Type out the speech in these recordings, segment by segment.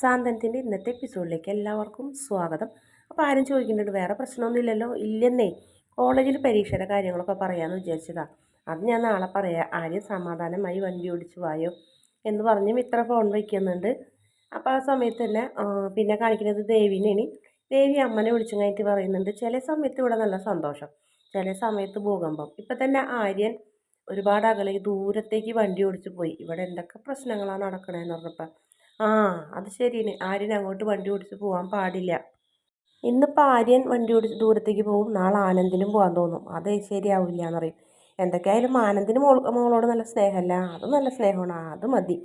സാന്തനത്തിന്റെ ഇന്നത്തെ എപ്പിസോഡിലേക്ക് എല്ലാവർക്കും സ്വാഗതം. അപ്പോൾ ആരും ചോദിക്കുന്നുണ്ട് വേറെ പ്രശ്നമൊന്നുമില്ലല്ലോ. ഇല്ലെന്നേ കോളേജിൽ പരീക്ഷയുടെ കാര്യങ്ങളൊക്കെ പറയാമെന്ന് വിചാരിച്ചതാണ് അത് ഞാൻ നാളെ പറയാം. ആരും സമാധാനമായി വണ്ടി ഓടിച്ചു വായോ എന്ന് പറഞ്ഞ് മിത്ര ഫോൺ വയ്ക്കുന്നുണ്ട്. അപ്പോൾ ആ സമയത്ത് തന്നെ പിന്നെ കാണിക്കുന്നത് ദേവിനെയാണ്. ദേവി അമ്മനെ വിളിച്ചു കഴിഞ്ഞിട്ട് പറയുന്നുണ്ട്. ചില സമയത്ത് ഇവിടെ നല്ല സന്തോഷം. ചില സമയത്ത് ഭൂകമ്പം. ഇപ്പം തന്നെ ആര്യൻ ഒരുപാട് അകലെ ദൂരത്തേക്ക് വണ്ടി ഓടിച്ചു പോയി. ഇവിടെ എന്തൊക്കെ പ്രശ്നങ്ങളാണ് നടക്കണതെന്ന് പറഞ്ഞപ്പോൾ ആ അത് ശരിയാണ്. ആര്യൻ അങ്ങോട്ട് വണ്ടി ഓടിച്ച് പോകാൻ പാടില്ല. ഇന്നിപ്പോൾ ആര്യൻ വണ്ടി ഓടിച്ച് ദൂരത്തേക്ക് പോകും. നാളെ ആനന്ദിനും പോകാൻ തോന്നും. അത് ശരിയാവില്ല എന്ന് പറയും എന്തൊക്കെയായാലും ആനന്ദിന് മോൾ മോളോട് നല്ല സ്നേഹമല്ല. അത് നല്ല സ്നേഹമാണ്. അത് മതി.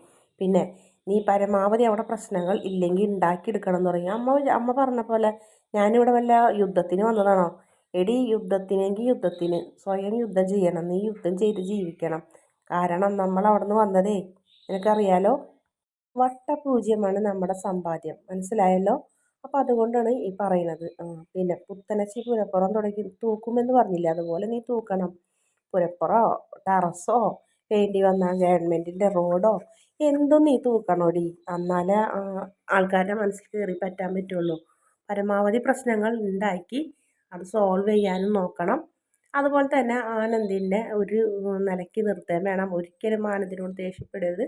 പിന്നെ നീ പരമാവധി അവിടെ പ്രശ്നങ്ങൾ ഇല്ലെങ്കിൽ ഉണ്ടാക്കിയെടുക്കണം എന്ന് പറയും. അമ്മ അമ്മ പറഞ്ഞ പോലെ ഞാനിവിടെ വല്ല യുദ്ധത്തിന് വന്നതാണോ? എടി യുദ്ധത്തിനെങ്കിൽ യുദ്ധത്തിന്. സ്വയം യുദ്ധം ചെയ്യണം. നീ യുദ്ധം ചെയ്ത് ജീവിക്കണം. കാരണം നമ്മൾ അവിടെ നിന്ന് വന്നതേ. നിനക്കറിയാലോ? വട്ടപൂജ്യമാണ് നമ്മുടെ സമ്പാദ്യം. മനസ്സിലായല്ലോ? അപ്പോൾ അതുകൊണ്ടാണ് ഈ പറയുന്നത്. പിന്നെ പുത്തനച്ചി പുരപ്പുറം തുടങ്ങി തൂക്കുമെന്ന് പറഞ്ഞില്ല? അതുപോലെ നീ തൂക്കണം. പുരപ്പുറോ ടെറസോ വേണ്ടി വന്ന ഗവൺമെന്റിന്റെ റോഡോ എന്തും നീ തൂക്കണോടി. എന്നാലേ ആൾക്കാരുടെ മനസ്സിൽ കയറി പറ്റാൻ പറ്റുള്ളൂ. പരമാവധി പ്രശ്നങ്ങൾ ഉണ്ടാക്കി അത് സോൾവ് ചെയ്യാനും നോക്കണം. അതുപോലെ തന്നെ ആനന്ദിനെ ഒരു നിലയ്ക്ക് നിർത്താൻ വേണം. ഒരിക്കലും ആനന്ദിനോട് ദേഷ്യപ്പെടരുത്.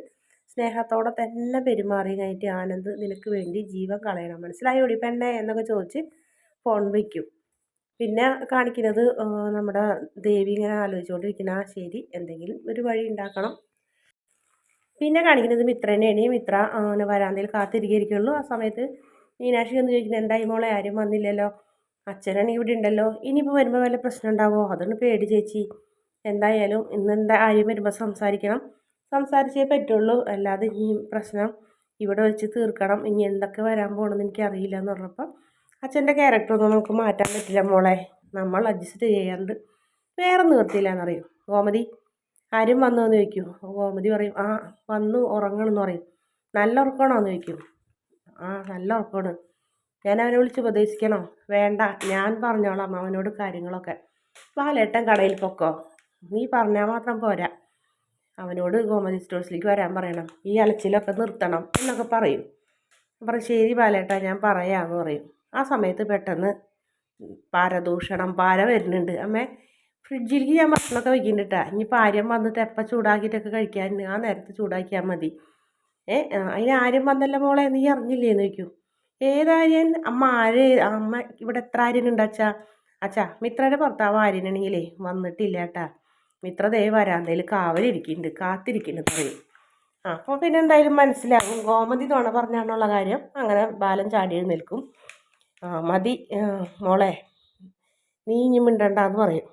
സ്നേഹത്തോടെ തന്നെ പെരുമാറി കഴിഞ്ഞിട്ട് ആനന്ദ് നിനക്ക് വേണ്ടി ജീവൻ കളയണം. മനസ്സിലായോടി പെണ്ണേ? എന്നൊക്കെ ചോദിച്ച് ഫോൺ വയ്ക്കും പിന്നെ കാണിക്കുന്നത് നമ്മുടെ ദേവി ഇങ്ങനെ ആലോചിച്ചുകൊണ്ടിരിക്കുന്ന ആ ശരി. എന്തെങ്കിലും ഒരു വഴി ഉണ്ടാക്കണം. പിന്നെ കാണിക്കുന്നത് മിത്രനെയാണ്. മിത്ര അങ്ങനെ വരാന്തയിൽ കാത്തിരിക്കുള്ളൂ ആ സമയത്ത് മീനാക്ഷി എന്ന് ചോദിക്കുന്നത് എന്തായി മോളെ? ആരും വന്നില്ലല്ലോ. അച്ഛനാണ് ഇവിടെ ഉണ്ടല്ലോ. ഇനിയിപ്പോൾ വരുമ്പോൾ വല്ല പ്രശ്നം ഉണ്ടാവുമോ അതൊന്ന് പേടി ചേച്ചി. എന്തായാലും ഇന്ന് എന്താ ആരും വരുമ്പോൾ സംസാരിക്കണം. സംസാരിച്ചേ പറ്റുള്ളൂ. അല്ലാതെ ഈ പ്രശ്നം ഇവിടെ വെച്ച് തീർക്കണം. ഇനി എന്തൊക്കെ വരാൻ പോകണമെന്ന് എനിക്കറിയില്ല എന്ന് പറഞ്ഞപ്പോൾ അച്ഛന്റെ ക്യാരക്ടറൊന്നും നമുക്ക് മാറ്റാൻ പറ്റില്ല മോളെ. നമ്മൾ അഡ്ജസ്റ്റ് ചെയ്യാണ്ട് വേറെ നിവർത്തിയില്ല എന്നറിയും ഗോമതി ആരും വന്നു എന്ന് ചോദിക്കും ഗോമതി പറയും ആ വന്നു ഉറങ്ങണമെന്ന് പറയും. നല്ല ഉറക്കമാണോ ചോദിക്കും. ആ നല്ല ഉറക്കമാണ്. ഞാൻ അവനെ വിളിച്ച് ഉപദേശിക്കണോ? വേണ്ട ഞാൻ പറഞ്ഞോളാം അവനോട് കാര്യങ്ങളൊക്കെ. വാലേട്ടൻ കടയിൽ പൊക്കോ? നീ പറഞ്ഞാൽ മാത്രം പോരാ. അവനോട് ഗോമതി സ്റ്റോഴ്സിലേക്ക് വരാൻ പറയണം. ഈ അലച്ചിലൊക്കെ നിർത്തണം എന്നൊക്കെ പറയും. പറയും ശരി ബാലേട്ടാ ഞാൻ പറയാമെന്ന് പറയും. ആ സമയത്ത് പെട്ടെന്ന് പാരദൂഷണം പാര വരുന്നുണ്ട്. അമ്മേ ഫ്രിഡ്ജിലേക്ക് ഞാൻ ഭക്ഷണമൊക്കെ വയ്ക്കുന്നുണ്ട് ഇനി പാര്യം വന്നിട്ട് എപ്പോൾ ചൂടാക്കിയിട്ടൊക്കെ കഴിക്കാൻ? ആ നേരത്തെ ചൂടാക്കിയാൽ മതി. ഏ അതിന് ആര്യം വന്നല്ല മോളെ? നീ അറിഞ്ഞില്ലേന്ന് ചോദിക്കും. ഏതാര്യൻ അമ്മ ആര്? അമ്മ ഇവിടെ എത്ര ആര്യനുണ്ട് അച്ഛാ? അച്ഛാ മിത്രയുടെ ഭർത്താവ് ആര്യനാണെങ്കിലേ വന്നിട്ടില്ല കേട്ടാ മിത്രതേ വരാന്തയിൽ കാവലിരിക്കുന്നുണ്ട് കാത്തിരിക്കുന്നുണ്ട് പറയും. ആ അപ്പോൾ പിന്നെ എന്തായാലും മനസ്സിലാകും. ഗോമതി തോണ പറഞ്ഞാണെന്നുള്ള കാര്യം. അങ്ങനെ ബാലൻ ചാടി നിൽക്കും. ആ മതി മോളെ നീ ഇനി മിണ്ടണ്ടെന്ന് പറയും.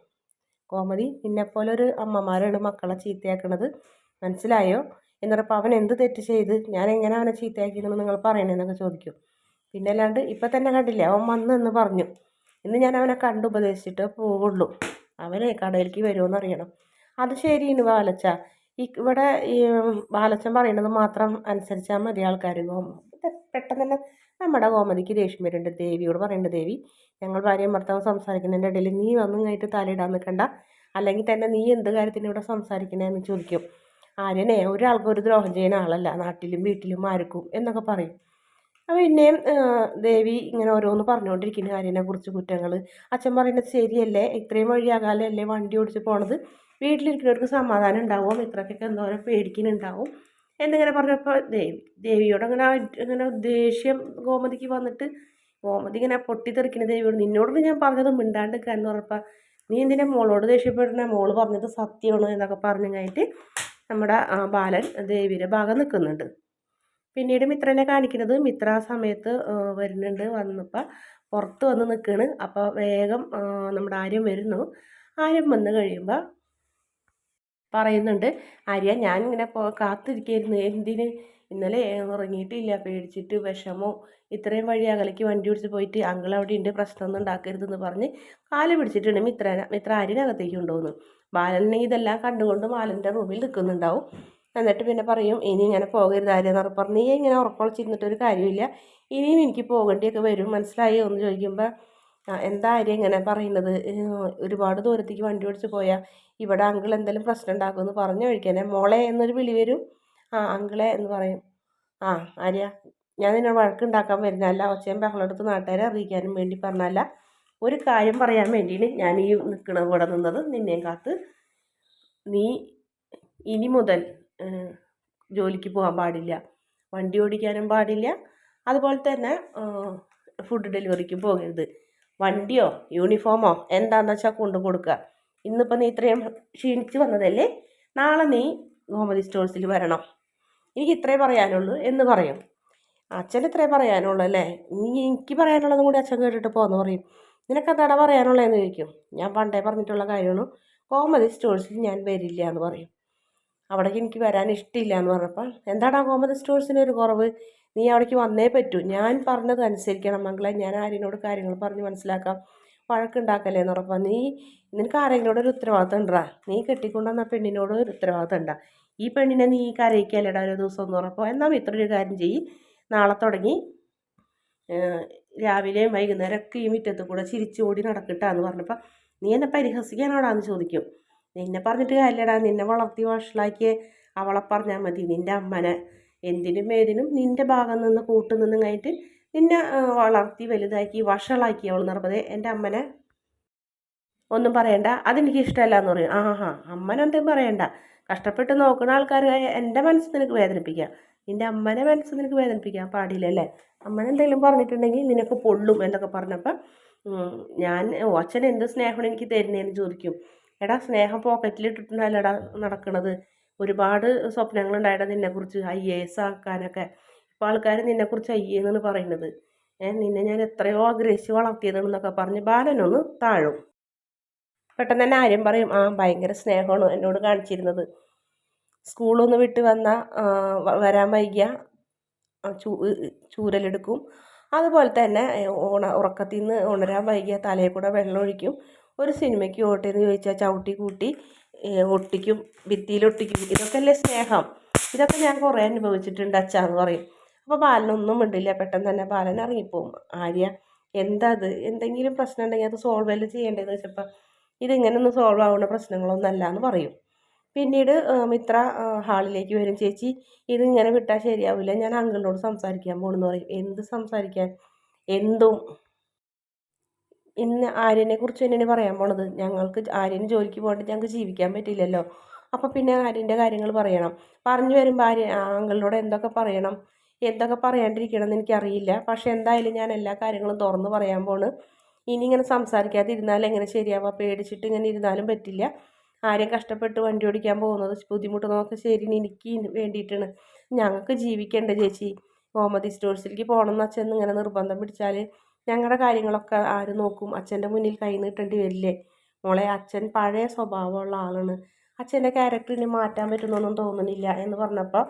ഗോമതി നിന്നെപ്പോലെ ഒരു അമ്മമാരാണ് മക്കളെ ചീത്തയാക്കണത്. മനസ്സിലായോ? എന്നിട്ടപ്പോൾ അവൻ എന്ത് തെറ്റ് ചെയ്ത്? ഞാൻ എങ്ങനെ അവനെ ചീത്തയാക്കിയെന്ന് നിങ്ങൾ പറയണേന്നൊക്കെ ചോദിക്കും. പിന്നെ അല്ലാണ്ട് ഇപ്പം തന്നെ കണ്ടില്ലേ അവൻ വന്നെന്ന് പറഞ്ഞു. ഇന്ന് ഞാൻ അവനെ കണ്ടുപദേശിച്ചിട്ട് പോവുള്ളൂ. അവനെ കടയിലേക്ക് വരുമെന്ന് അറിയണം. അത് ശരിയാണ് ബാലച്ച ഇവിടെ ഈ ബാലച്ചൻ പറയുന്നത് മാത്രം അനുസരിച്ചാൽ മതി ആൾക്കാർ പെട്ടെന്ന് തന്നെ നമ്മുടെ ഗോമതിക്ക് ദേഷ്യം വരുന്നുണ്ട്. ദേവിയോട് പറയുന്നുണ്ട് ദേവി ഞങ്ങൾ ഭാര്യയും ഭർത്താവും സംസാരിക്കുന്നതിന്റെ ഇടയിൽ നീ വന്നു കഴിഞ്ഞിട്ട് തലയിടാൻ നിൽക്കണ്ട അല്ലെങ്കിൽ തന്നെ നീ എന്ത് കാര്യത്തിന് ഇവിടെ സംസാരിക്കണേന്ന് ചോദിക്കും. ആര്യനെ ഒരാൾക്കും ഒരു ദ്രോഹം ചെയ്യുന്ന ആളല്ല. നാട്ടിലും വീട്ടിലും ആർക്കും എന്നൊക്കെ പറയും. അപ്പോൾ പിന്നെയും ദേവി ഇങ്ങനെ ഓരോന്ന് പറഞ്ഞുകൊണ്ടിരിക്കുന്ന കാര്യനെ കുറിച്ച് കുറ്റങ്ങൾ അച്ഛൻ പറയുന്നത് ശരിയല്ലേ? ഇത്രയും വഴിയാകാലല്ലേ വണ്ടി ഓടിച്ച് പോണത്? വീട്ടിലിരിക്കുന്നവർക്ക് സമാധാനം ഉണ്ടാവും. ഇത്രക്കൊക്കെ എന്തോരം പേടിക്കുന്നുണ്ടാവും എന്നിങ്ങനെ പറഞ്ഞപ്പോൾ ദേവി ദേവിയോട് അങ്ങനെ അങ്ങനെ ദേഷ്യം ഗോമതിക്ക് വന്നിട്ട് ഗോമതി ഇങ്ങനെ പൊട്ടിത്തെറിക്കുന്ന ദേവിയോട് നിന്നോട് ഞാൻ പറഞ്ഞത് മിണ്ടാണ്ട് എന്ന് പറഞ്ഞപ്പോൾ നീ എന്തിനാ മോളോട് ദേഷ്യപ്പെടുന്ന മോൾ പറഞ്ഞത് സത്യമാണ് എന്നൊക്കെ പറഞ്ഞു കഴിഞ്ഞിട്ട് നമ്മുടെ ബാലൻ ദേവിയുടെ ഭാഗം നിൽക്കുന്നുണ്ട് പിന്നീട് മിത്രനെ കാണിക്കുന്നത് മിത്ര ആ സമയത്ത് വരുന്നുണ്ട് വന്നപ്പോൾ പുറത്ത് വന്ന് നിൽക്കുകയാണ് അപ്പോൾ വേഗം നമ്മുടെ ആര്യം വരുന്നു. ആര്യം വന്ന് കഴിയുമ്പോൾ പറയുന്നുണ്ട് ആര്യ ഞാൻ ഇങ്ങനെ കാത്തിരിക്കായിരുന്നു. എന്തിന്? ഇന്നലെ ഉറങ്ങിയിട്ടില്ല പേടിച്ചിട്ട് വിഷമോ ഇത്രയും വഴി അകലേക്ക് വണ്ടി പിടിച്ച് പോയിട്ട് അങ്കിൾ അവിടെ ഉണ്ട് പ്രശ്നമൊന്നും ഉണ്ടാക്കരുതെന്ന് പറഞ്ഞ് കാൽ പിടിച്ചിട്ടുണ്ട് മിത്ര മിത്ര ആര്യനകത്തേക്ക് കൊണ്ടുപോകുന്നു. ബാലനെ ഇതെല്ലാം കണ്ടുകൊണ്ട് ബാലന്റെ റൂമിൽ നിൽക്കുന്നുണ്ടാവും. എന്നിട്ട് പിന്നെ പറയും ഇനി ഇങ്ങനെ പോകരുത് ആരെന്ന് പറഞ്ഞു. നീ ഇങ്ങനെ ഉറപ്പൊളിച്ചിരുന്നിട്ടൊരു കാര്യമില്ല ഇനിയും എനിക്ക് പോകേണ്ടിയൊക്കെ വരും. മനസ്സിലായോ എന്ന് ചോദിക്കുമ്പോൾ എന്താ ആര്യം ഇങ്ങനെ പറയുന്നത്? ഒരുപാട് ദൂരത്തേക്ക് വണ്ടി ഓടിച്ച് പോയാൽ ഇവിടെ അങ്കിൾ എന്തെങ്കിലും പ്രശ്നം ഉണ്ടാക്കുമെന്ന് പറഞ്ഞു കഴിക്കാനെ മോളെ എന്നൊരു വിളി വരും. ആ അങ്കിളെ എന്ന് പറയും. ആ ആര്യ ഞാൻ നിന്നെ വഴക്കുണ്ടാക്കാൻ വരുന്നതല്ല. ഒച്ചയും ബഹളെടുത്ത് നാട്ടുകാരെ അറിയിക്കാനും വേണ്ടി പറഞ്ഞല്ല ഒരു കാര്യം പറയാൻ വേണ്ടിയിട്ട് ഞാൻ ഈ നിൽക്കണത് ഇവിടെ നിന്നത്. നിന്നെയും കാത്ത് നീ ഇനി മുതൽ ജോലിക്ക് പോകാൻ പാടില്ല. വണ്ടി ഓടിക്കാനും പാടില്ല. അതുപോലെ തന്നെ ഫുഡ് ഡെലിവറിക്ക് പോകരുത്. വണ്ടിയോ യൂണിഫോമോ എന്താണെന്ന് വെച്ചാൽ കൊണ്ടു കൊടുക്കുക. ഇന്നിപ്പോൾ നീ ഇത്രയും ക്ഷീണിച്ച് വന്നതല്ലേ? നാളെ നീ ഗോമതി സ്റ്റോഴ്സിൽ വരണം. എനിക്ക് ഇത്രേ പറയാനുള്ളൂ എന്ന് പറയും. അച്ഛൻ ഇത്രേ പറയാനുള്ളൂ അല്ലേ? നീ എനിക്ക് പറയാനുള്ളതും കൂടി അച്ഛൻ കേട്ടിട്ട് പോന്ന് പറയും. നിനക്ക് എന്താണ് പറയാനുള്ളതെന്ന് ചോദിക്കും. ഞാൻ പണ്ടേ പറഞ്ഞിട്ടുള്ള കാര്യമാണ്. ഗോമതി സ്റ്റോഴ്സിൽ ഞാൻ വരില്ല എന്ന് പറയും. അവിടേക്ക് എനിക്ക് വരാൻ ഇഷ്ടമില്ല എന്ന് പറഞ്ഞപ്പോൾ എന്താടാ ഗോമതി സ്റ്റോഴ്സിന് ഒരു കുറവ്? നീ അവിടേക്ക് വന്നേ പറ്റൂ. ഞാൻ പറഞ്ഞത് അനുസരിക്കണം മംഗളെ. ഞാൻ ആര്യനോട് കാര്യങ്ങൾ പറഞ്ഞ് മനസ്സിലാക്കാം. വഴക്കുണ്ടാക്കല്ലേ? എന്ന് പറഞ്ഞപ്പോൾ നീ നിനക്ക് ആരെങ്കിലോട് ഒരു ഉത്തരവാദിത്തം ഉണ്ടാ നീ കെട്ടിക്കൊണ്ടുവന്ന പെണ്ണിനോട് ഒരു ഉത്തരവാദിത്തം ഉണ്ടാ ഈ പെണ്ണിനെ നീ കരയിക്കല്ലേടാ ഒരു ദിവസം എന്ന് പറഞ്ഞപ്പോൾ എന്നാൽ ഇത്ര ഒരു കാര്യം ചെയ്യും. നാളെ തുടങ്ങി രാവിലെയും വൈകുന്നേരം ഒക്കെ ഈ മുറ്റത്ത് കൂടെ ചിരിച്ചു ഓടി നടക്കട്ടാന്ന് പറഞ്ഞപ്പോൾ നീ എന്നെ പരിഹസിക്കാനോടാന്ന് ചോദിക്കും. നിന്നെ പറഞ്ഞിട്ട് കാര്യമില്ലടാ. നിന്നെ വളർത്തി വഷളാക്കിയ അവളെ പറഞ്ഞാൽ മതി. നിന്റെ അമ്മനെ. എന്തിനും ഏതിനും നിന്റെ ഭാഗം നിന്ന് കൂട്ടു നിന്നും കഴിഞ്ഞിട്ട് നിന്നെ വളർത്തി വലുതാക്കി വഷളാക്കി അവൾ നടപ്പത് എന്റെ അമ്മനെ ഒന്നും പറയണ്ട. അതെനിക്ക് ഇഷ്ടമല്ല എന്ന് പറയും. ആ ഹാ അമ്മനെന്തും പറയണ്ട. കഷ്ടപ്പെട്ട് നോക്കുന്ന ആൾക്കാർ എന്റെ മനസ്സ് നിനക്ക് വേദനിപ്പിക്കാം. നിന്റെ അമ്മനെ മനസ്സ് നിനക്ക് വേദനിപ്പിക്കാൻ പാടില്ലല്ലേ അമ്മനെ എന്തെങ്കിലും പറഞ്ഞിട്ടുണ്ടെങ്കിൽ നിനക്ക് പൊള്ളും എന്നൊക്കെ പറഞ്ഞപ്പോൾ ഞാൻ അച്ഛൻ എന്ത് സ്നേഹമാണ് എനിക്ക് തരുന്നതെന്ന് ചോദിക്കും. എടാ സ്നേഹം പോക്കറ്റിലിട്ടിട്ടുണ്ടല്ലടാ നടക്കണത്. ഒരുപാട് സ്വപ്നങ്ങളുണ്ടായിടാ നിന്നെക്കുറിച്ച് ഐ എ എസ് ആക്കാനൊക്കെ. ഇപ്പോൾ ആൾക്കാർ നിന്നെക്കുറിച്ച് ഐ എ എന്നാണ് പറയുന്നത്. നിന്നെ ഞാൻ എത്രയോ ആഗ്രഹിച്ച് വളർത്തിയതാണെന്നൊക്കെ പറഞ്ഞ് ബാലനൊന്ന് താഴും. പെട്ടെന്ന് തന്നെ ആര്യം പറയും ആ ഭയങ്കര സ്നേഹമാണ് എന്നോട് കാണിച്ചിരുന്നത്. സ്കൂളൊന്ന് വിട്ട് വന്ന വരാൻ വൈകിയ ചൂ ചൂരലെടുക്കും. അതുപോലെ തന്നെ ഉണ ഉറക്കത്തിൽ നിന്ന് ഉണരാൻ വൈകിയ തലയിൽ കൂടെ വെള്ളം ഒഴിക്കും. ഒരു സിനിമയ്ക്ക് ഓട്ടെന്ന് ചോദിച്ചാൽ ചവിട്ടി കൂട്ടി ഒട്ടിക്കും ഭിത്തിയിൽ ഒട്ടിക്കും. ഇതൊക്കെ അല്ലേ സ്നേഹം? ഇതൊക്കെ ഞാൻ കുറേ അനുഭവിച്ചിട്ടുണ്ട് അച്ഛാന്ന് പറയും. അപ്പോൾ ബാലനൊന്നും മിണ്ടില്ല പെട്ടെന്ന് തന്നെ ബാലൻ ഇറങ്ങിപ്പോവും. ആര്യ എന്താ അത്? എന്തെങ്കിലും പ്രശ്നം ഉണ്ടെങ്കിൽ അത് സോൾവ് അല്ലേ ചെയ്യേണ്ടതെന്ന് വെച്ചപ്പോൾ ഇതിങ്ങനൊന്നും സോൾവ് ആവുന്ന പ്രശ്നങ്ങളൊന്നും അല്ല എന്ന് പറയും. പിന്നീട് മിത്ര ഹാളിലേക്ക് വരും. ചേച്ചി ഇതിങ്ങനെ വിട്ടാൽ ശരിയാവില്ല ഞാൻ അങ്കിളിനോട് സംസാരിക്കാൻ പോകണമെന്ന് പറയും. എന്ത് സംസാരിക്കാൻ? എന്തും. ഇന്ന് ആര്യനെ കുറിച്ച് തന്നെയാണ് പറയാൻ പോണത്. ഞങ്ങൾക്ക് ആര്യന് ജോലിക്ക് പോകേണ്ടത് ഞങ്ങൾക്ക് ജീവിക്കാൻ പറ്റില്ലല്ലോ അപ്പോൾ പിന്നെ ആര്യന്റെ കാര്യങ്ങൾ പറയണം. പറഞ്ഞു വരുമ്പോൾ ആര്യ ആങ്കളിനോട് എന്തൊക്കെ പറയണം? എന്തൊക്കെ പറയാണ്ടിരിക്കണം എന്ന് എനിക്കറിയില്ല. പക്ഷെ എന്തായാലും ഞാൻ എല്ലാ കാര്യങ്ങളും തുറന്ന് പറയാൻ പോണ്. ഇനി ഇങ്ങനെ സംസാരിക്കാതെ ഇരുന്നാൽ എങ്ങനെ ശരിയാവുക പേടിച്ചിട്ട് ഇങ്ങനെ ഇരുന്നാലും പറ്റില്ല. ആരെയും കഷ്ടപ്പെട്ട് വണ്ടി ഓടിക്കാൻ പോകുന്നത് ബുദ്ധിമുട്ടുന്നതൊക്കെ ശരി എനിക്ക് വേണ്ടിയിട്ടാണ്. ഞങ്ങൾക്ക് ജീവിക്കേണ്ട ചേച്ചി. ഗോമതി സ്റ്റോഴ്സിലേക്ക് പോകണം എന്ന് അച്ഛൻ ഇങ്ങനെ നിർബന്ധം പിടിച്ചാൽ ഞങ്ങളുടെ കാര്യങ്ങളൊക്കെ ആര് നോക്കും? അച്ഛന്റെ മുന്നിൽ കൈ നീട്ടേണ്ടി വരില്ലേ? മോളെ അച്ഛൻ പഴയ സ്വഭാവമുള്ള ആളാണ്. അച്ഛന്റെ ക്യാരക്ടറിനെ മാറ്റാൻ പറ്റുന്നൊന്നും തോന്നുന്നില്ല എന്ന് പറഞ്ഞപ്പോൾ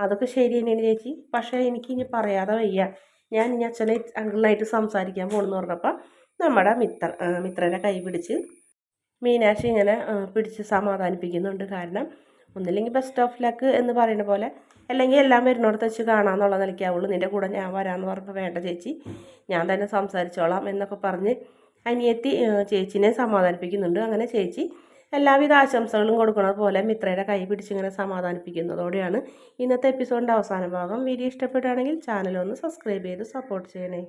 അതൊക്കെ ശരി തന്നെയാണ് ചേച്ചി. പക്ഷേ എനിക്ക് ഇനി പറയാതെ വയ്യ. ഞാൻ ഇനി അച്ഛനെ അങ്കിളിനായിട്ട് സംസാരിക്കാൻ പോകണമെന്ന് പറഞ്ഞപ്പോൾ നമ്മുടെ മിത്ര മിത്രനെ കൈ പിടിച്ച് മീനാക്ഷി ഇങ്ങനെ പിടിച്ച് സമാധാനിപ്പിക്കുന്നുണ്ട്. കാരണം ഒന്നില്ലെങ്കിൽ ബെസ്റ്റ് ഓഫ് ലക്ക് എന്ന് പറയുന്ന പോലെ അല്ലെങ്കിൽ എല്ലാം വരുന്നിടത്ത് വെച്ച് കാണാമെന്നുള്ള നിലയ്ക്കാവുള്ളൂ നിന്റെ കൂടെ ഞാൻ വരാമെന്ന് പറഞ്ഞപ്പോൾ വേണ്ട ചേച്ചി ഞാൻ തന്നെ സംസാരിച്ചോളാം എന്നൊക്കെ പറഞ്ഞ് അനിയത്തി ചേച്ചിനെ സമാധാനിപ്പിക്കുന്നുണ്ട്. അങ്ങനെ ചേച്ചി എല്ലാവിധ ആശംസകളും കൊടുക്കുന്നത് പോലെ മിത്രയുടെ കൈ പിടിച്ചിങ്ങനെ സമാധാനിപ്പിക്കുന്നതോടെയാണ് ഇന്നത്തെ എപ്പിസോഡിന്റെ അവസാന ഭാഗം. വീഡിയോ ഇഷ്ടപ്പെടുകയാണെങ്കിൽ ചാനൽ ഒന്ന് സബ്സ്ക്രൈബ് ചെയ്ത് സപ്പോർട്ട് ചെയ്യണേ.